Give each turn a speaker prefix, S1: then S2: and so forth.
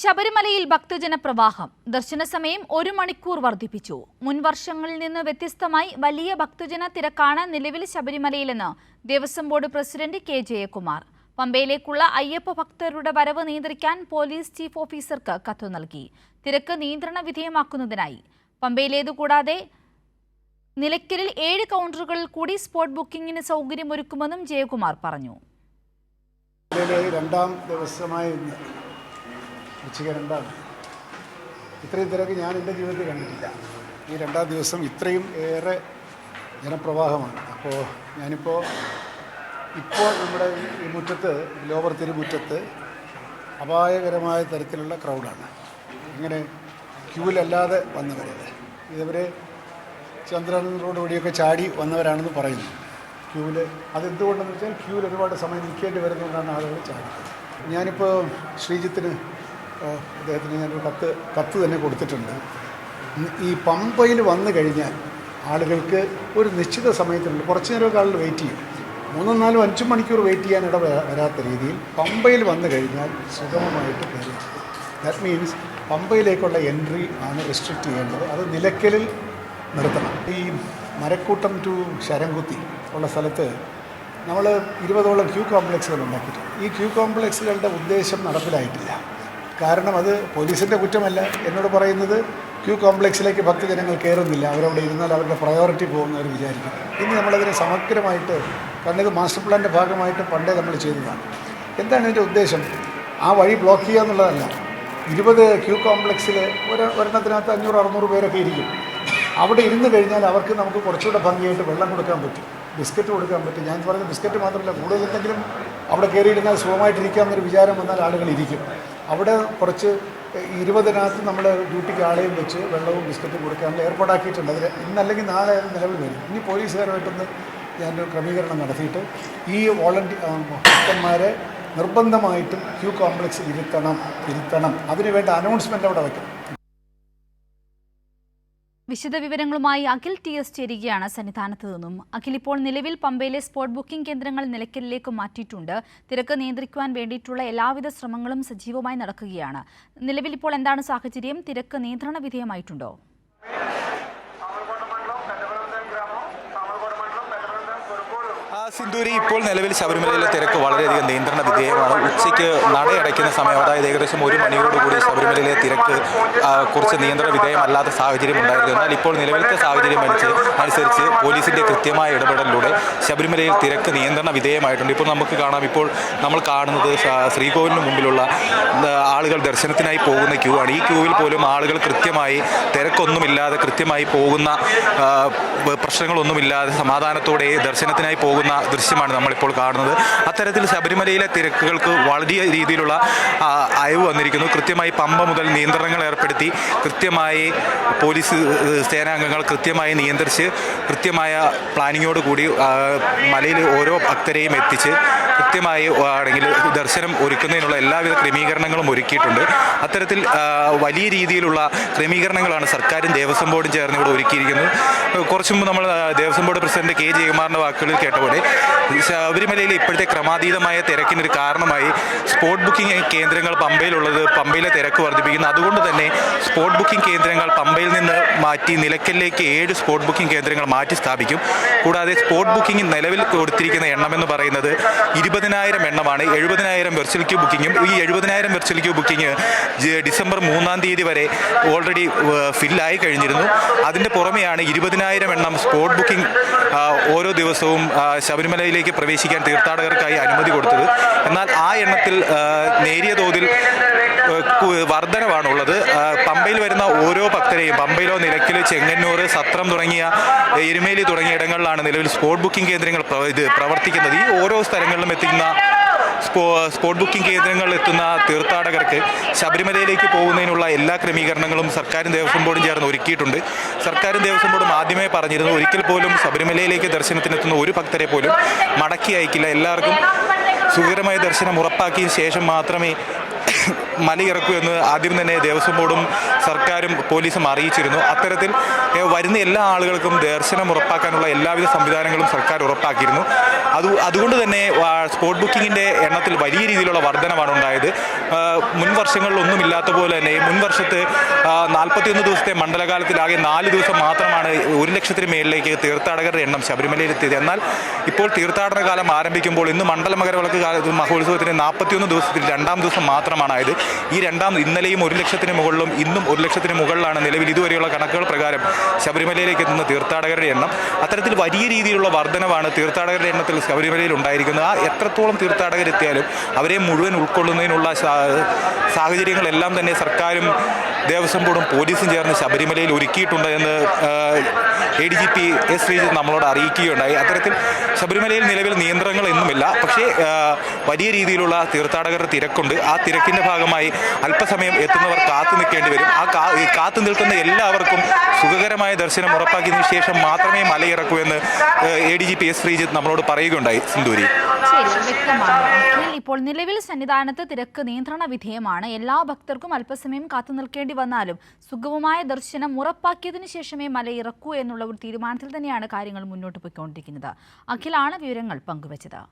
S1: ശബരിമലയിൽ ഭക്തജന പ്രവാഹം. ദർശന സമയം ഒരു മണിക്കൂർ വർദ്ധിപ്പിച്ചു. മുൻ വർഷങ്ങളിൽ നിന്ന് വ്യത്യസ്തമായി വലിയ ഭക്തജന തിരക്കാണ് നിലവിൽ ശബരിമലയിലെന്ന് Devaswom board president K Jayakumar. പമ്പയിലേക്കുള്ള അയ്യപ്പ ഭക്തരുടെ വരവ് നിയന്ത്രിക്കാൻ പോലീസ് ചീഫ് ഓഫീസർക്ക് കത്ത് നൽകി. തിരക്ക് നിയന്ത്രണ വിധേയമാക്കുന്നതിനായി. പമ്പയിലേതുകൂടാതെ നിലയ്ക്കലിൽ ഏഴ് കൗണ്ടറുകളിൽ കൂടി സ്പോട്ട് ബുക്കിംഗിന് സൗകര്യമൊരുക്കുമെന്നും ജയകുമാർ പറഞ്ഞു.
S2: രണ്ടാം ഉച്ചയ്ക്ക് ഇത്രയും തിരക്ക് ഞാൻ എന്റെ ജീവിതത്തിൽ കണ്ടിട്ടില്ല. ഈ രണ്ടാം ദിവസം ഇത്രയും ഏറെ ജനപ്രവാഹമാണ്. അപ്പോൾ ഞാനിപ്പോൾ ഇപ്പോൾ നമ്മുടെ ഈ മുറ്റത്ത് ലോവർ തിരുമുറ്റത്ത് അപായകരമായ തരത്തിലുള്ള ക്രൗഡാണ് ഇങ്ങനെ ക്യൂവിലല്ലാതെ വന്നവരത് ഇതവർ ചന്ദ്രൻ റോഡ് വഴിയൊക്കെ ചാടി വന്നവരാണെന്ന് പറയുന്നു. ക്യൂവിൽ അതെന്തുകൊണ്ടെന്ന് വെച്ചാൽ ക്യൂവിൽ ഒരുപാട് സമയം നിൽക്കേണ്ടി വരുന്നതുകൊണ്ടാണ് ആളുകൾ ചാടിക്കുന്നത് ഞാനിപ്പോൾ ശ്രീജിത്തിന് അദ്ദേഹത്തിന് ഞാനൊരു കത്ത് കത്ത് തന്നെ കൊടുത്തിട്ടുണ്ട്. ഈ പമ്പയിൽ വന്നു കഴിഞ്ഞാൽ ആളുകൾക്ക് ഒരു നിശ്ചിത സമയത്തിനുള്ളിൽ കുറച്ച് നേരമൊക്കെ ആളുകൾ വെയിറ്റ് ചെയ്യും. മൂന്നും നാലും അഞ്ചു മണിക്കൂർ വെയിറ്റ് ചെയ്യാൻ ഇട വരാത്ത രീതിയിൽ പമ്പയിൽ വന്നു കഴിഞ്ഞാൽ സുഗമമായിട്ട് കയറി ദാറ്റ് മീൻസ് പമ്പയിലേക്കുള്ള എൻട്രി ആണ് റെസ്ട്രിക്റ്റ് ചെയ്യേണ്ടത്. അത് നിലയ്ക്കലിൽ നിർത്തണം. ഈ മരക്കൂട്ടം ടു ശരംകുത്തി ഉള്ള സ്ഥലത്ത് നമ്മൾ ഇരുപതോളം ക്യൂ കോംപ്ലക്സുകൾ ഉണ്ടാക്കിയിട്ടുണ്ട്. ഈ ക്യൂ കോംപ്ലക്സുകളുടെ ഉദ്ദേശം നടപ്പിലായിട്ടില്ല. കാരണം അത് പോലീസിന്റെ കുറ്റമല്ല. എന്നോട് പറയുന്നത് ക്യൂ കോംപ്ലക്സിലേക്ക് ഭക്തജനങ്ങൾ കയറുന്നില്ല അവരവിടെ ഇരുന്നാൽ അവരുടെ പ്രയോറിറ്റി പോകുന്നവർ വിചാരിക്കും. ഇനി നമ്മളതിനെ സമഗ്രമായിട്ട് കാരണം ഇത് മാസ്റ്റർ പ്ലാന്റെ ഭാഗമായിട്ട് പണ്ടേ നമ്മൾ ചെയ്തതാണ്. എന്താണ് ഇതിന്റെ ഉദ്ദേശം? ആ വഴി ബ്ലോക്ക് ചെയ്യുക എന്നുള്ളതല്ല. ഇരുപത് ക്യൂ കോംപ്ലക്സിൽ ഒരു ഒരെണ്ണത്തിനകത്ത് അഞ്ഞൂറ് അറുന്നൂറ് പേരൊക്കെ ഇരിക്കും. അവിടെ ഇരുന്ന് കഴിഞ്ഞാൽ അവർക്ക് നമുക്ക് കുറച്ചുകൂടെ ഭംഗിയായിട്ട് വെള്ളം കൊടുക്കാൻ പറ്റും. ബിസ്ക്കറ്റ് കൊടുക്കാൻ പറ്റും. ഞാൻ പറഞ്ഞ ബിസ്ക്കറ്റ് മാത്രമല്ല കൂടുതൽ എന്തെങ്കിലും അവിടെ കയറിയിരുന്നാൽ സുഖമായിട്ടിരിക്കാമെന്നൊരു വിചാരം വന്നാൽ ആളുകൾ ഇരിക്കും. അവിടെ കുറച്ച് ഇരുപതിനകത്ത് നമ്മൾ ഡ്യൂട്ടിക്ക് ആളെയും വെച്ച് വെള്ളവും ബിസ്ക്കറ്റും കൊടുക്കാനുള്ള ഏർപ്പാടാക്കിയിട്ടുണ്ട്. അതിൽ ഇന്നല്ലെങ്കിൽ നാളെ നിലവിൽ വരും. ഇനി പോലീസുകാരുമായിട്ടൊന്ന് ഞാൻ ക്രമീകരണം നടത്തിയിട്ട് ഈ വോളണ്ടിയർമാരെ നിർബന്ധമായിട്ടും ക്യൂ കോംപ്ലക്സിൽ ഇരുത്തണം ഇരുത്തണം അതിനുവേണ്ട അനൗൺസ്മെന്റ് അവിടെ വയ്ക്കണം.
S1: വിശദവിവരങ്ങളുമായി അഖിൽ ടി എസ് ചേരുകയാണ് സന്നിധാനത്ത് നിന്നും. അഖിൽ ഇപ്പോൾ നിലവിൽ പമ്പയിലെ സ്പോട്ട് ബുക്കിംഗ് കേന്ദ്രങ്ങൾ നിലയ്ക്കലിലേക്ക് മാറ്റിയിട്ടുണ്ട്. തിരക്ക് നിയന്ത്രിക്കുവാൻ വേണ്ടിയിട്ടുള്ള എല്ലാവിധ ശ്രമങ്ങളും സജീവമായി നടക്കുകയാണ്. നിലവിൽ ഇപ്പോൾ എന്താണ് സാഹചര്യം? തിരക്ക് നിയന്ത്രണ വിധേയമായിട്ടുണ്ടോ
S3: ആ സിന്ദൂരി ഇപ്പോൾ നിലവിൽ ശബരിമലയിലെ തിരക്ക് വളരെയധികം നിയന്ത്രണ വിധേയമാണ്. ഉച്ചയ്ക്ക് നടയടയ്ക്കുന്ന സമയം അതായത് ഏകദേശം ഒരു മണിയോടുകൂടി ശബരിമലയിലെ തിരക്ക് കുറച്ച് നിയന്ത്രണ വിധേയമല്ലാത്ത സാഹചര്യം ഉണ്ടായിരുന്നു. എന്നാൽ ഇപ്പോൾ നിലവിലത്തെ സാഹചര്യം അനുസരിച്ച് അനുസരിച്ച് പോലീസിന്റെ കൃത്യമായ ഇടപെടലിലൂടെ ശബരിമലയിൽ തിരക്ക് നിയന്ത്രണ വിധേയമായിട്ടുണ്ട്. ഇപ്പോൾ നമുക്ക് കാണാം ഇപ്പോൾ നമ്മൾ കാണുന്നത് ശ്രീകോവിലിന് മുമ്പിലുള്ള ആളുകൾ ദർശനത്തിനായി പോകുന്ന ക്യൂ ആണ്. ഈ ക്യൂവിൽ പോലും ആളുകൾ കൃത്യമായി തിരക്കൊന്നുമില്ലാതെ കൃത്യമായി പോകുന്ന പ്രശ്നങ്ങളൊന്നുമില്ലാതെ സമാധാനത്തോടെ ദർശനത്തിനായി പോകുന്ന ദൃശ്യമാണ് നമ്മളിപ്പോൾ കാണുന്നത്. അത്തരത്തിൽ ശബരിമലയിലെ തിരക്കുകൾക്ക് വലിയ രീതിയിലുള്ള അയവ് വന്നിരിക്കുന്നു. കൃത്യമായി പമ്പ മുതൽ നിയന്ത്രണങ്ങൾ ഏർപ്പെടുത്തി കൃത്യമായി പോലീസ് സേനാംഗങ്ങൾ കൃത്യമായി നിയന്ത്രിച്ച് കൃത്യമായ പ്ലാനിങ്ങോട് കൂടി മലയിൽ ഓരോ ഭക്തരെയും എത്തിച്ച് കൃത്യമായി ആണെങ്കിൽ ദർശനം ഒരുക്കുന്നതിനുള്ള എല്ലാവിധ ക്രമീകരണങ്ങളും ഒരുക്കിയിട്ടുണ്ട്. അത്തരത്തിൽ വലിയ രീതിയിലുള്ള ക്രമീകരണങ്ങളാണ് സർക്കാരും ദേവസ്വം ബോർഡും ചേർന്ന് ഇവിടെ ഒരുക്കിയിരിക്കുന്നത്. കുറച്ചു മുമ്പ് നമ്മൾ ദേവസ്വം ബോർഡ് പ്രസിഡന്റ് കെ ജയകുമാറിന്റെ വാക്കുകളിൽ കേട്ടപോലെ ശബരിമലയിലെ ഇപ്പോഴത്തെ ക്രമാതീതമായ തിരക്കിനൊരു കാരണമായി സ്പോട്ട് ബുക്കിംഗ് കേന്ദ്രങ്ങൾ പമ്പയിലുള്ളത് പമ്പയിലെ തിരക്ക് വർദ്ധിപ്പിക്കുന്നു. അതുകൊണ്ട് തന്നെ സ്പോട്ട് ബുക്കിംഗ് കേന്ദ്രങ്ങൾ പമ്പയിൽ നിന്ന് മാറ്റി നിലയ്ക്കലിലേക്ക് ഏഴ് സ്പോട്ട് ബുക്കിംഗ് കേന്ദ്രങ്ങൾ മാറ്റി സ്ഥാപിക്കും. കൂടാതെ സ്പോട്ട് ബുക്കിംഗ് നിലവിൽ കൊടുത്തിരിക്കുന്ന എണ്ണം എന്ന് പറയുന്നത് ഇരുപതിനായിരം എണ്ണമാണ്. എഴുപതിനായിരം വെർച്വൽ ക്യൂ ബുക്കിങ്ങും ഈ എഴുപതിനായിരം വെർച്വൽ ക്യൂ ബുക്കിംഗ് ഡിസംബർ മൂന്നാം തീയതി വരെ ഓൾറെഡി ഫില്ലായി കഴിഞ്ഞിരുന്നു. അതിന്റെ പുറമെയാണ് ഇരുപതിനായിരം എണ്ണം സ്പോട്ട് ബുക്കിംഗ് ഓരോ ദിവസവും ആ, ശബരിമലയിലേക്ക് പ്രവേശിക്കാൻ തീർത്ഥാടകർക്കായി അനുമതി കൊടുത്തത്. എന്നാൽ ആ എണ്ണത്തിൽ നേരിയ തോതിൽ വർധനവാണുള്ളത്. പമ്പയിൽ വരുന്ന ഓരോ ഭക്തരെയും പമ്പയിലോ നിലയ്ക്കൽ ചെങ്ങന്നൂർ സത്രം തുടങ്ങിയ എരുമേലി തുടങ്ങിയ ഇടങ്ങളിലാണ് നിലവിൽ സ്പോട്ട് ബുക്കിംഗ് കേന്ദ്രങ്ങൾ പ്രവർത്തിക്കുന്നത്. ഈ ഓരോ സ്ഥലങ്ങളിലും എത്തിക്കുന്ന സ്പോട്ട് ബുക്കിംഗ് കേന്ദ്രങ്ങളിൽ എത്തുന്ന തീർത്ഥാടകർക്ക് ശബരിമലയിലേക്ക് പോകുന്നതിനുള്ള എല്ലാ ക്രമീകരണങ്ങളും സർക്കാരും ദേവസ്വം ബോർഡും ചേർന്ന് ഒരുക്കിയിട്ടുണ്ട്. സർക്കാരും ദേവസ്വം ബോർഡും ആദ്യമേ പറഞ്ഞിരുന്നു ഒരിക്കൽ പോലും ശബരിമലയിലേക്ക് ദർശനത്തിനെത്തുന്ന ഒരു ഭക്തരെ പോലും മടക്കി അയക്കില്ല. എല്ലാവർക്കും സുഖകരമായ ദർശനം ഉറപ്പാക്കിയ ശേഷം മാത്രമേ മലയിറക്കൂ എന്ന് ആദ്യം തന്നെ ദേവസ്വം ബോർഡും സർക്കാരും പോലീസും അറിയിച്ചിരുന്നു. അത്തരത്തിൽ വരുന്ന എല്ലാ ആളുകൾക്കും ദർശനം ഉറപ്പാക്കാനുള്ള എല്ലാവിധ സംവിധാനങ്ങളും സർക്കാർ ഉറപ്പാക്കിയിരുന്നു. അത് അതുകൊണ്ട് തന്നെ സ്പോട്ട് ബുക്കിങ്ങിന്റെ എണ്ണത്തിൽ വലിയ രീതിയിലുള്ള വർധനമാണ് ഉണ്ടായത്. മുൻ വർഷങ്ങളിലൊന്നും ഇല്ലാത്ത പോലെ തന്നെ മുൻ വർഷത്ത് നാൽപ്പത്തിയൊന്ന് ദിവസത്തെ മണ്ഡലകാലത്തിലാകെ നാല് ദിവസം മാത്രമാണ് ഒരു ലക്ഷത്തിന് മേളിലേക്ക് തീർത്ഥാടകരുടെ എണ്ണം ശബരിമലയിലെത്തിയത്. എന്നാൽ ഇപ്പോൾ തീർത്ഥാടന കാലം ആരംഭിക്കുമ്പോൾ ഇന്ന് മണ്ഡല മകരവിളക്ക് കാലത്ത് മഹോത്സവത്തിന് നാൽപ്പത്തിയൊന്ന് ദിവസത്തിൽ രണ്ടാം ദിവസം മാത്രമാണ് ആയത് ഈ രണ്ടാം ഇന്നലെയും ഒരു ലക്ഷത്തിന് മുകളിലും ഇന്നും ഒരു ലക്ഷത്തിന് മുകളിലാണ് നിലവിൽ ഇതുവരെയുള്ള കണക്കുകൾ പ്രകാരം ശബരിമലയിലേക്ക് എത്തുന്ന തീർത്ഥാടകരുടെ എണ്ണം. അത്തരത്തിൽ വലിയ രീതിയിലുള്ള വർധനവാണ് തീർത്ഥാടകരുടെ എണ്ണത്തിൽ ശബരിമലയിൽ ഉണ്ടായിരിക്കുന്നത്. ആ എത്രത്തോളം തീർത്ഥാടകരെത്തിയാലും അവരെ മുഴുവൻ ഉൾക്കൊള്ളുന്നതിനുള്ള സാഹചര്യങ്ങളെല്ലാം തന്നെ സർക്കാരും ദേവസ്വം ബോർഡും പോലീസും ചേർന്ന് ശബരിമലയിൽ ഒരുക്കിയിട്ടുണ്ട് എന്ന് A D G P S Sreejith നമ്മളോട് അറിയിക്കുകയുണ്ടായി. അത്തരത്തിൽ ശബരിമലയിൽ നിലവിൽ നിയന്ത്രണങ്ങൾ എന്നുമില്ല. പക്ഷേ വലിയ രീതിയിലുള്ള തീർത്ഥാടകരുടെ തിരക്കുണ്ട്. ആ തിരക്കിന്റെ ഭാഗമായി അല്പസമയം എത്തുന്നവർ കാത്തു നിൽക്കേണ്ടി വരും. ആ കാത്തു നിൽക്കുന്ന എല്ലാവർക്കും സുഖകരമായ ദർശനം ഉറപ്പാക്കിയതിനു ശേഷം മാത്രമേ മലയിറക്കൂ എന്ന് A D G P S Sreejith നമ്മളോട് പറയുകയുണ്ടായി. സിന്ദൂരി.
S1: ഇപ്പോൾ നിലവിൽ സന്നിധാനത്ത് തിരക്ക് നിയന്ത്രണ വിധേയമാണ്. എല്ലാ ഭക്തർക്കും അല്പസമയം കാത്തു നിൽക്കേണ്ടി വന്നാലും സുഗമമായ ദർശനം ഉറപ്പാക്കിയതിനു ശേഷമേ മലയിറക്കൂ എന്നുള്ള ഒരു തീരുമാനത്തിൽ തന്നെയാണ് കാര്യങ്ങൾ മുന്നോട്ട് പോയിക്കൊണ്ടിരിക്കുന്നത്. അഖിലാണ് വിവരങ്ങൾ പങ്കുവച്ചത്.